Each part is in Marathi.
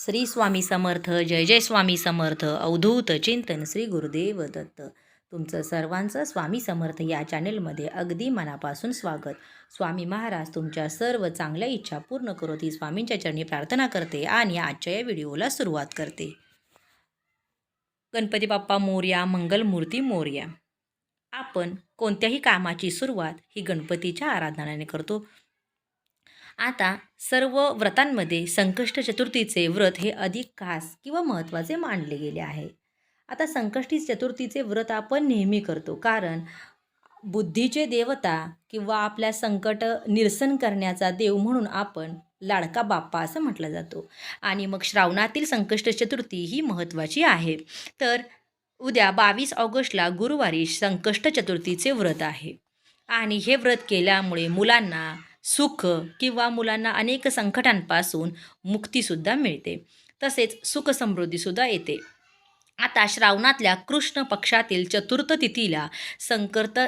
श्री स्वामी समर्थ जय जय स्वामी समर्थ अवधूत चिंतन श्री गुरुदेव दत्त. तुमचं सर्वांचं स्वामी समर्थ या चॅनेलमध्ये अगदी मनापासून स्वागत. स्वामी महाराज तुमच्या सर्व चांगल्या इच्छा पूर्ण करो ती स्वामींच्या चरणी प्रार्थना करते आणि आजच्या या व्हिडिओला सुरुवात करते. गणपती बाप्पा मोर्या मंगलमूर्ती मोर्या. आपण कोणत्याही कामाची सुरुवात ही गणपतीच्या आराधनाने करतो. आता सर्व व्रतांमध्ये संकष्ट चतुर्थीचे व्रत हे अधिक खास किंवा महत्त्वाचे मानले गेले आहे. आता संकष्टी चतुर्थीचे व्रत आपण नेहमी करतो कारण बुद्धीचे देवता किंवा आपल्या संकट निरसन करण्याचा देव म्हणून आपण लाडका बाप्पा असं म्हटलं जातो. आणि मग श्रावणातील संकष्ट चतुर्थी ही महत्त्वाची आहे. तर उद्या बावीस ऑगस्टला गुरुवारी संकष्ट चतुर्थीचे व्रत आहे. आणि हे व्रत केल्यामुळे मुलांना सुख किंवा मुलांना अनेक संकटांपासून मुक्तीसुद्धा मिळते. तसेच सुख समृद्धीसुद्धा येते. आता श्रावणातल्या कृष्ण पक्षातील चतुर्थ तिथीला संकर्त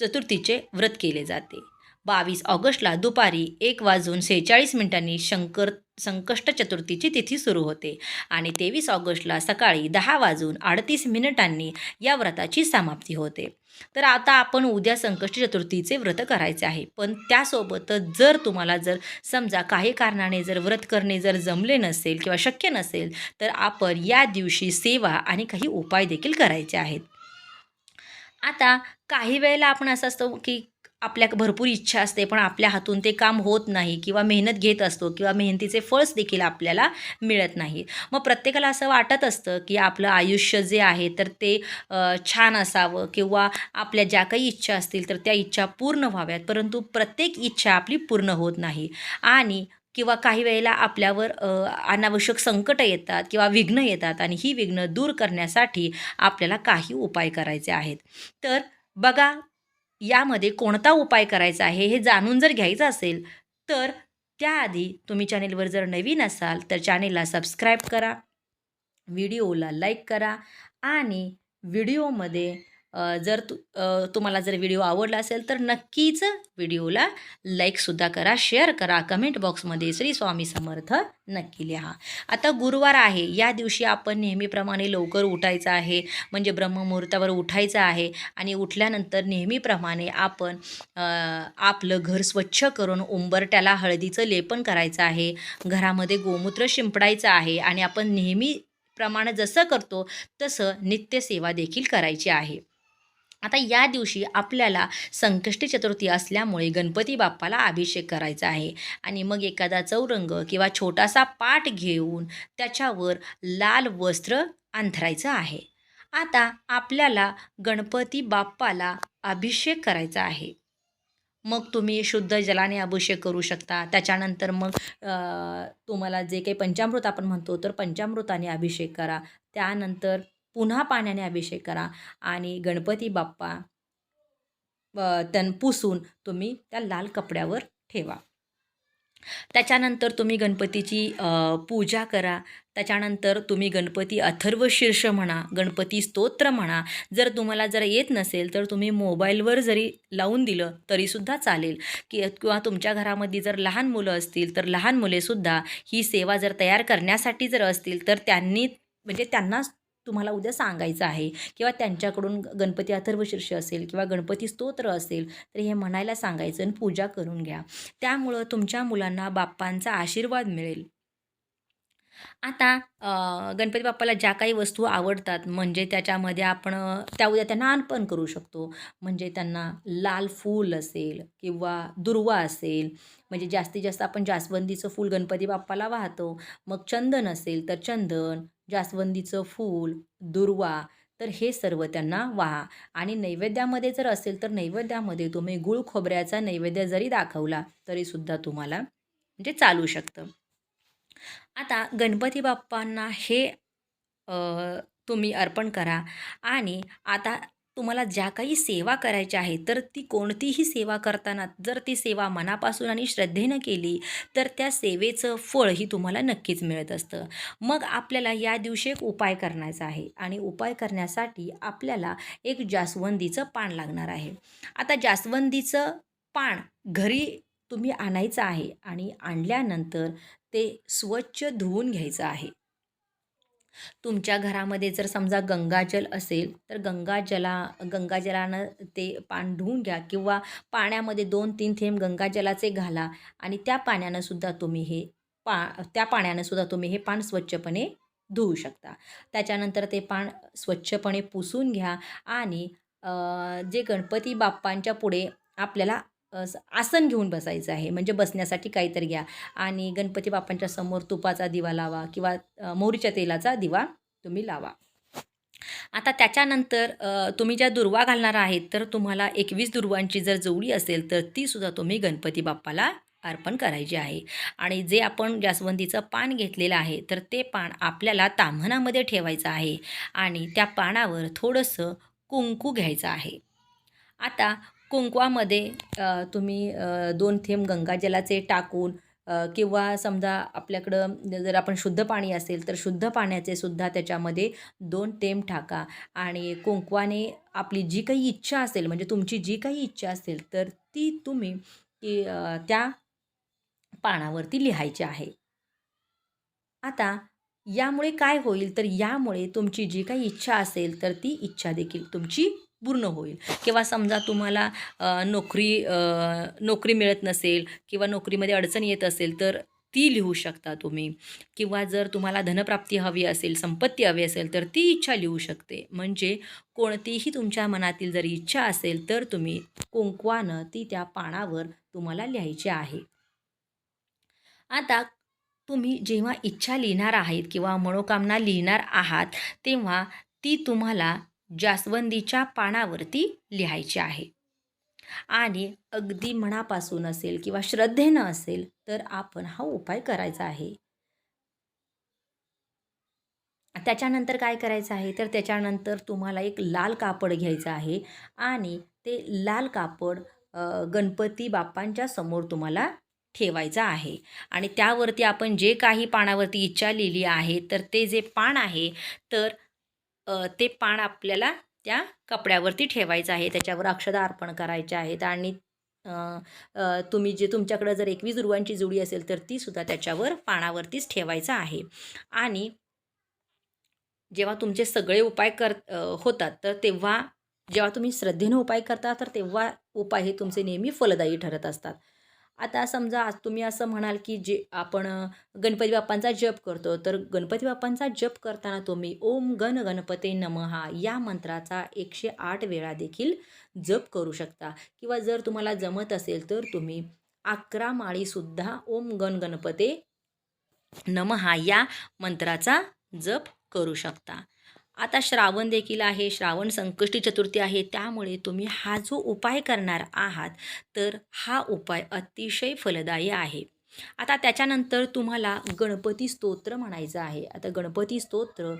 चतुर्थीचे व्रत केले जाते. बावीस ऑगस्टला दुपारी एक वाजून सेहेचाळीस मिनिटांनी शंकर संकष्ट चतुर्थीची तिथी सुरू होते. आणि तेवीस ऑगस्टला सकाळी दहा वाजून अडतीस मिनिटांनी या व्रताची समाप्ती होते. तर आता आपण उद्या संकष्टी चतुर्थीचे व्रत करायचे आहे. पण त्यासोबतच जर तुम्हाला जर समजा काही कारणाने जर व्रत करणे जर जमले नसेल किंवा शक्य नसेल तर आपण या दिवशी सेवा आणि काही उपाय देखील करायचे आहेत. आता काही वेळेला आपण असं असतो की आपल्या भरपूर इच्छा असते पण आपल्या हातून ते काम होत नाही किंवा मेहनत घेत असतो किंवा मेहनतीचे फळच देखील आपल्याला मिळत नाही मग प्रत्येकाला असं वाटत असतं की आपलं आयुष्य जे आहे तर ते छान असावं किंवा आपल्या ज्या काही इच्छा असतील तर त्या इच्छा पूर्ण व्हाव्यात परंतु प्रत्येक इच्छा आपली पूर्ण होत नाही. आणि किंवा काही वेळेला आपल्यावर अनावश्यक संकटं येतात किंवा विघ्न येतात आणि ही विघ्न दूर करण्यासाठी आपल्याला काही उपाय करायचे आहेत. तर बघा यामध्ये कोणता उपाय करायचा आहे हे जाणून जर घ्यायचं असेल तर त्याआधी तुम्ही चॅनेलवर जर नवीन असाल तर चॅनेलला सबस्क्राईब करा व्हिडिओला लाईक करा आणि व्हिडिओमध्ये जर तु तुम्हाला जर व्हिडिओ आवडला असेल तर नक्कीच व्हिडिओला लाईकसुद्धा करा शेअर करा. कमेंट बॉक्समध्ये श्री स्वामी समर्थ नक्की लिहा. आता गुरुवार आहे. या दिवशी आपण नेहमीप्रमाणे लवकर उठायचं आहे. म्हणजे ब्रह्ममुहूर्तावर उठायचं आहे आणि उठल्यानंतर नेहमीप्रमाणे आपण आपलं घर स्वच्छ करून उंबरट्याला हळदीचं लेपन करायचं आहे. घरामध्ये गोमूत्र शिंपडायचं आहे आणि आपण नेहमी प्रमाणे जसं करतो तसं नित्यसेवा देखील करायची आहे. आता या दिवशी आपल्याला संकष्टी चतुर्थी असल्यामुळे गणपती बाप्पाला अभिषेक करायचा आहे. आणि मग एखादा चौरंग किंवा छोटासा पाट घेऊन त्याच्यावर लाल वस्त्र अंथरायचं आहे. आता आपल्याला गणपती बाप्पाला अभिषेक करायचा आहे. मग तुम्ही शुद्ध जलाने अभिषेक करू शकता. त्याच्यानंतर मग तुम्हाला जे काही पंचामृत आपण म्हणतो तर पंचामृताने अभिषेक करा. त्यानंतर पुन्हा पाण्याने अभिषेक करा आणि गणपती बाप्पा तन पुसून तुम्ही त्या लाल कपड्यावर ठेवा. त्याच्यानंतर तुम्ही गणपतीची पूजा करा. त्याच्यानंतर तुम्ही गणपती अथर्व शीर्ष म्हणा गणपती स्तोत्र म्हणा जर तुम्हाला जर येत नसेल तर तुम्ही मोबाईलवर जरी लावून दिलं तरीसुद्धा चालेल. की किंवा तुमच्या घरामध्ये जर लहान मुलं असतील तर लहान मुलेसुद्धा ही सेवा जर तयार करण्यासाठी जर असतील तर त्यांनी म्हणजे त्यांना तुम्हाला उद्या सांगायचं आहे किंवा त्यांच्याकडून गणपती अथर्वशीर्ष असेल किंवा गणपती स्तोत्र असेल तर हे म्हणायला सांगायचं आणि पूजा करून घ्या. त्यामुळं तुमच्या मुलांना बाप्पांचा आशीर्वाद मिळेल. आता गणपती बाप्पाला ज्या काही वस्तू आवडतात म्हणजे त्याच्यामध्ये आपण त्या उद्या त्यांना अर्पण करू शकतो. म्हणजे त्यांना लाल फूल असेल किंवा दुर्वा असेल म्हणजे जास्तीत जास्त आपण जास्वंदीचं फूल गणपती बाप्पाला वाहतो. मग चंदन असेल तर चंदन जास्वंदीचं फूल दुर्वा तर हे सर्व त्यांना वाहा. आणि नैवेद्यामध्ये जर असेल तर नैवेद्यामध्ये तुम्ही गुळ खोबऱ्याचा नैवेद्य जरी दाखवला तरीसुद्धा तुम्हाला म्हणजे चालू शकतं. आता गणपती बाप्पांना हे तुम्ही अर्पण करा. आणि आता तुम्हाला ज्या काही सेवा करायच्या आहे तर ती कोणतीही सेवा करताना जर ती सेवा मनापासून आणि श्रद्धेनं केली तर त्या सेवेचं फळ ही तुम्हाला नक्कीच मिळत असतं. मग आपल्याला या दिवशी एक उपाय करण्याचा आहे आणि उपाय करण्यासाठी आपल्याला एक जास्वंदीचं पान लागणार आहे. आता जास्वंदीचं पान घरी तुम्ही आणायचं आहे आणि आणल्यानंतर ते स्वच्छ धुवून घ्यायचं आहे. तुमच्या घरामध्ये जर समजा गंगाजल असेल तर गंगाजला गंगाजलानं ते पान धुवून घ्या किंवा पाण्यामध्ये दोन तीन थेंब गंगाजलाचे घाला आणि त्या पाण्यानं सुद्धा तुम्ही हे पा त्या पाण्यानं सुद्धा तुम्ही हे पान स्वच्छपणे धुवू शकता. त्याच्यानंतर ते पान स्वच्छपणे पुसून घ्या आणि जे गणपती बाप्पांच्या पुढे आपल्याला आसन घेऊन बसायचं आहे. म्हणजे बसण्यासाठी काहीतरी घ्या. आणि गणपती बाप्पांच्या समोर तुपाचा दिवा लावा किंवा मोहरीच्या तेलाचा दिवा तुम्ही लावा. आता त्याच्यानंतर तुम्ही ज्या दुर्वा घालणार आहेत तर तुम्हाला एकवीस दुर्वांची जर जोडी असेल तर ती सुद्धा तुम्ही गणपती बाप्पाला अर्पण करायची आहे. आणि जे आपण जास्वंदीचं पान घेतलेलं आहे तर ते पान आपल्याला ताम्हणामध्ये ठेवायचं आहे. आणि त्या पानावर थोडंसं कुंकू घ्यायचं आहे. आता कुंकवामध्ये तुम्ही दोन थेंब गंगाजलाचे टाकून किंवा समजा आपल्याकडं जर आपण शुद्ध पाणी असेल तर शुद्ध पाण्याचे सुद्धा त्याच्यामध्ये दोन थेंब टाका. आणि कुंकवाने आपली जी काही इच्छा असेल म्हणजे तुमची जी काही इच्छा असेल तर ती तुम्ही की त्या पानावरती लिहायची आहे. आता यामुळे काय होईल? तर यामुळे तुमची जी काही इच्छा असेल तर ती इच्छा देखील तुमची पूर्ण होईल. किंवा समजा तुम्हाला नोकरी नोकरी मिळत नसेल किंवा नोकरीमध्ये अडचण येत असेल तर ती लिहू शकता तुम्ही. किंवा जर तुम्हाला धनप्राप्ती हवी असेल संपत्ती हवी असेल तर ती इच्छा लिहू शकते. म्हणजे कोणतीही तुमच्या मनातील जर इच्छा असेल तर तुम्ही कुंकवानं ती त्या पानावर तुम्हाला लिहायची आहे. आता तुम्ही जेव्हा इच्छा लिहिणार आहेत किंवा मनोकामना लिहिणार आहात तेव्हा ती तुम्हाला जास्वंदीच्या पानावरती लिहायची आहे. आणि अगदी मनापासून असेल किंवा श्रद्धेनं असेल तर आपण हा उपाय करायचा आहे. त्याच्यानंतर काय करायचं आहे? तर त्याच्यानंतर तुम्हाला एक लाल कापड घ्यायचं आहे आणि ते लाल कापड गणपती बाप्पांच्या समोर तुम्हाला ठेवायचं आहे. आणि त्यावरती आपण जे काही पानावरती इच्छा लिहिली आहे तर ते जे पान आहे तर ते पान आपल्याला त्या कपड्यावरती ठेवायचं आहे. त्याच्यावर अक्षदा अर्पण करायचे आहेत आणि तुम्ही जे तुमच्याकडं जर एकवीस रुवांची जुडी असेल तर ती सुद्धा त्याच्यावर पानावरतीच ठेवायचं आहे. आणि जेव्हा तुमचे सगळे उपाय कर होतात तर तेव्हा जेव्हा तुम्ही श्रद्धेनं उपाय करता तर तेव्हा उपाय हे तुमचे नेहमी फलदायी ठरत असतात. आता समजा आज तुम्ही असं म्हणाल की जे आपण गणपती बाप्पांचा जप करतो तर गणपती बाप्पांचा जप करताना तुम्ही ओम गण गणपते नमहा या मंत्राचा एकशे आठ वेळा देखील जप करू शकता. किंवा जर तुम्हाला जमत असेल तर तुम्ही अकरा माळीसुद्धा ओम गण गणपते नमहा या मंत्राचा जप करू शकता. आता श्रावण देखील आहे श्रावण संकष्टी चतुर्थी आहे त्यामुळे तुम्ही हा जो उपाय करणार आहात तर हा उपाय अतिशय फलदायी आहे. आता त्याच्यानंतर तुम्हाला गणपती स्तोत्र म्हणायचं आहे. आता गणपती स्तोत्र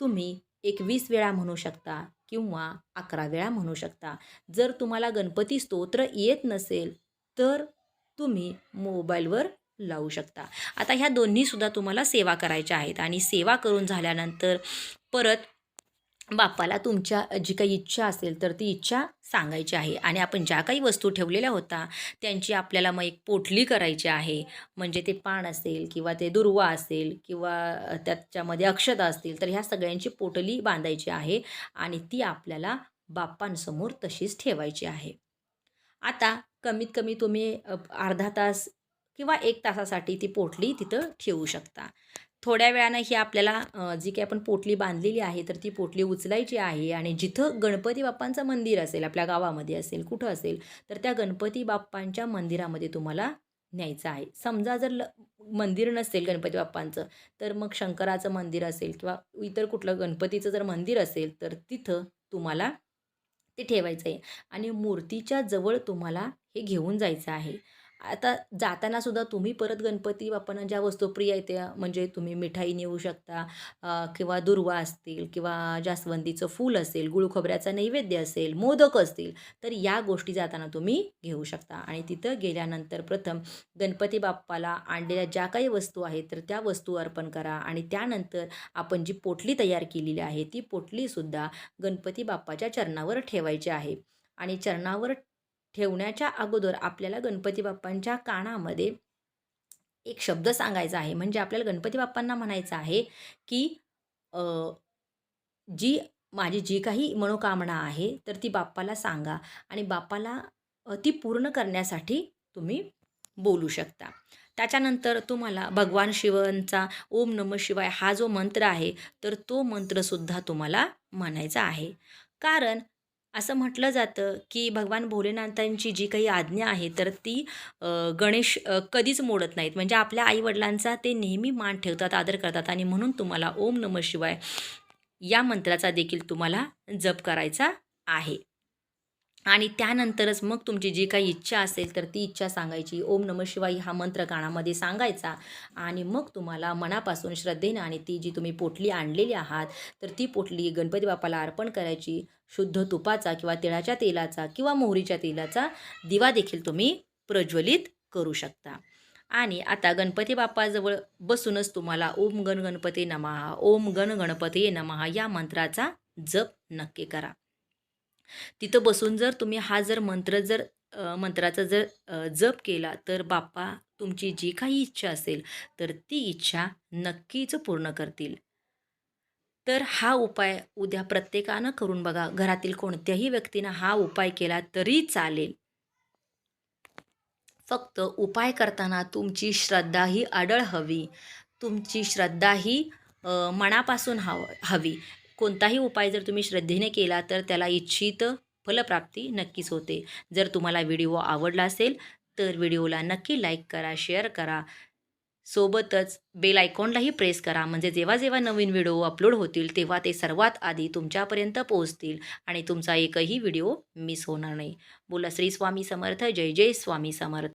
तुम्ही एकवीस वेळा म्हणू शकता किंवा अकरा वेळा म्हणू शकता. जर तुम्हाला गणपती स्तोत्र येत नसेल तर तुम्ही मोबाईलवर लावू शकता. आता ह्या दोन्हीसुद्धा तुम्हाला सेवा करायच्या आहेत आणि सेवा करून झाल्यानंतर परत बाप्पाला तुमच्या जी काही इच्छा असेल तर ती इच्छा सांगायची आहे. आणि आपण ज्या काही वस्तू ठेवलेल्या होत्या त्यांची आपल्याला मग एक पोटली करायची आहे. म्हणजे ते पान असेल किंवा ते दुर्वा असेल किंवा त्याच्यामध्ये अक्षता असतील तर ह्या सगळ्यांची पोटली बांधायची आहे आणि ती आपल्याला बाप्पांसमोर तशीच ठेवायची आहे. आता कमीत कमी तुम्ही अर्धा तास किंवा एक तासासाठी ती पोटली तिथं ठेवू शकता. थोड्या वेळानं ही आपल्याला जी काही आपण पोटली बांधलेली आहे तर ती पोटली उचलायची आहे आणि जिथं गणपती बाप्पांचं मंदिर असेल आपल्या गावामध्ये असेल कुठं असेल तर त्या गणपती बाप्पांच्या मंदिरामध्ये तुम्हाला न्यायचं आहे. समजा जर ल मंदिर नसेल गणपती बाप्पांचं तर मग शंकराचं मंदिर असेल किंवा इतर कुठलं गणपतीचं जर मंदिर असेल तर तिथं तुम्हाला ते ठेवायचं आहे. आणि मूर्तीच्या जवळ तुम्हाला हे घेऊन जायचं आहे. आता जाताना सुद्धा तुम्ही परत गणपती बाप्पांना ज्या वस्तू प्रिय आहेत त्या म्हणजे तुम्ही मिठाई नेऊ शकता किंवा दुर्वा असतील किंवा जास्वंदीचं फूल असेल गुळखोबऱ्याचा नैवेद्य असेल मोदक असतील तर या गोष्टी जाताना तुम्ही घेऊ शकता. आणि तिथं गेल्यानंतर प्रथम गणपती बाप्पाला आणलेल्या ज्या काही वस्तू आहेत तर त्या वस्तू अर्पण करा. आणि त्यानंतर आपण जी पोटली तयार केलेली आहे ती पोटलीसुद्धा गणपती बाप्पाच्या चरणावर ठेवायची आहे. आणि चरणावर ठेवण्याच्या अगोदर आपल्याला गणपती बाप्पांच्या कानामध्ये एक शब्द सांगायचा आहे. म्हणजे आपल्याला गणपती बाप्पांना म्हणायचं आहे की जी माझी जी काही मनोकामना आहे तर ती बाप्पाला सांगा आणि बाप्पाला ती पूर्ण करण्यासाठी तुम्ही बोलू शकता. त्याच्यानंतर तुम्हाला भगवान शिवांचा ओम नम शिवाय हा जो मंत्र आहे तर तो मंत्रसुद्धा तुम्हाला म्हणायचा आहे. कारण असं म्हटलं जातं की भगवान भोलेनाथांची जी काही आज्ञा आहे तर ती गणेश कधीच मोडत नाहीत. म्हणजे आपल्या आईवडिलांचा ते नेहमी मान ठेवतात आदर करतात आणि म्हणून तुम्हाला ओम नम शिवाय या मंत्राचा देखील तुम्हाला जप करायचा आहे. आणि त्यानंतरच मग तुमची जी काही इच्छा असेल तर ती इच्छा सांगायची. ओम नम शिवाय हा मंत्र कानामध्ये सांगायचा. आणि मग तुम्हाला मनापासून श्रद्धेनं आणि ती जी तुम्ही पोटली आणलेली आहात तर ती पोटली गणपती बाप्पाला अर्पण करायची. शुद्ध तुपाचा किंवा तिळाच्या तेलाचा किंवा मोहरीच्या तेलाचा दिवा देखील तुम्ही प्रज्वलित करू शकता. आणि आता गणपती बाप्पाजवळ बसूनच तुम्हाला ओम गण गणपती नमहा ओम गण गणपती नमहा या मंत्राचा जप नक्की करा. तिथं बसून जर तुम्ही हा जर मंत्र जर मंत्राचा जर जप केला तर बाप्पा तुमची जी काही इच्छा असेल तर ती इच्छा नक्कीच पूर्ण करतील. तर हा उपाय उद्या प्रत्येकानं करून बघा. घरातील कोणत्याही व्यक्तीनं हा उपाय केला तरी चालेल. फक्त उपाय करताना तुमची श्रद्धा ही अडळ हवी. तुमची श्रद्धा ही मनापासून हव हवी. कोणताही उपाय जर तुम्ही श्रद्धेने केला तर त्याला इच्छित फलप्राप्ती नक्कीच होते. जर तुम्हाला व्हिडिओ आवडला असेल तर व्हिडिओला नक्की लाईक करा शेअर करा. सोबतच बेल आयकॉनलाही प्रेस करा. म्हणजे जेव्हा जेव्हा नवीन व्हिडिओ अपलोड होतील तेव्हा ते सर्वात आधी तुमच्यापर्यंत पोहोचतील आणि तुमचा एकही व्हिडिओ मिस होणार नाही. बोला श्री स्वामी समर्थ. जय जय स्वामी समर्थ.